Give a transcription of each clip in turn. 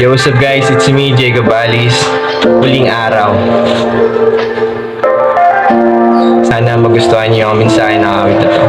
Yo, what's up guys? It's me, Jacob Alice. Huling araw. Sana magustuhan niyo ang mensahe ng awit na to.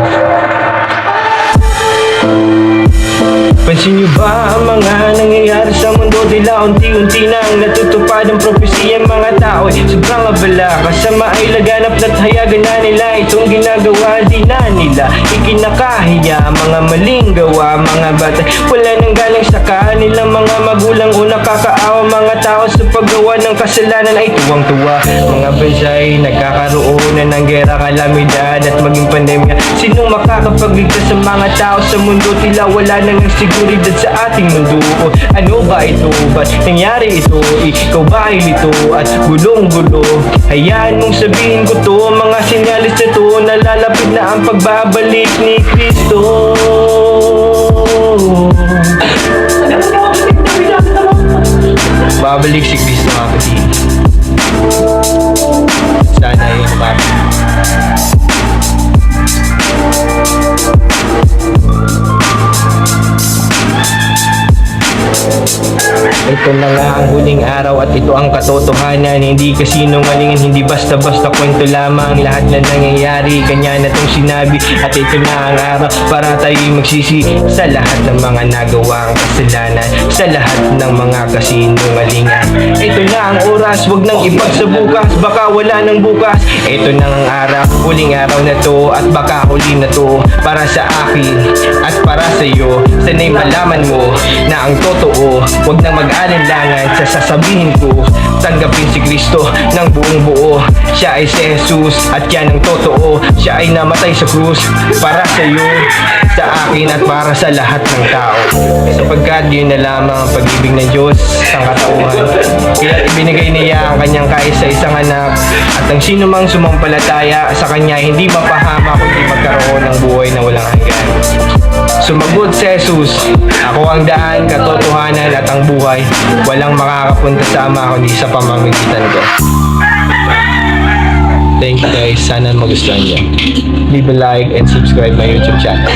Pansin niyo ba ang mga nangyayari sa mundo? Tila unti-unti nang natutupad ang propesya Mga tao ay sobrang abala Kasama ay laganap na't hayagan na nila Itong ginagawa. Di na nila Ikinakahiya Mga maling gawa Mga bata. Wala nang galing sa kanilang mga magulang O nakakaawa mga tao sa paggawa ng kasalanan ay tuwang-tuwa. Mga bansa ay nagkakaroon na ng gera kalamidad At maging pandemya Sinong makakapagligtas sa mga tao sa mundo Tila wala nang seguridad sa ating mundo Ano ba ito? Ba't nangyari ito? Ikaw ba ay lito? At gulong-gulo Hayaan mong sabihin ko to Mga sinyalis na to Nalalapit na ang pagbabalik ni Kristo Babalik si Kristo mga kapatid Ito na nga ang huling araw at ito ang katotohanan. Hindi kasinungalingan, hindi basta-basta kwento lamang. Lahat na nangyayari, kanya na tong sinabi. At ito na ang araw para tayo magsisi Sa lahat ng mga nagawang kasalanan Sa lahat ng mga kasinungalingan. Ito na ang oras, wag nang ibag sa bukas. Baka wala nang bukas. Ito na ang araw, huling araw na to. At baka huli na to Para sa akin at para sa iyo. Sana'y malaman mo na ang totoo. Huwag nang mag-alinlangan sa sasabihin ko Tanggapin si Kristo ng buong buo. Siya ay si Jesus at yan ang totoo. Siya ay namatay sa krus para sa iyo Sa akin at para sa lahat ng tao. Sapagkat yun na lamang ang pag-ibig ng Diyos sa katauhan Kaya ibinigay niya ang kanyang kaisa-isang anak At ang sino mang sumampalataya sa kanya hindi mapahama kundi magkaroon Sumagot si Jesus, Ako ang daan, katotohanan at ang buhay. Walang makakapunta sa Ama kundi sa pamamagitan ko. Thank you guys. Sana magustuhan niyo. Leave a like and subscribe my YouTube channel.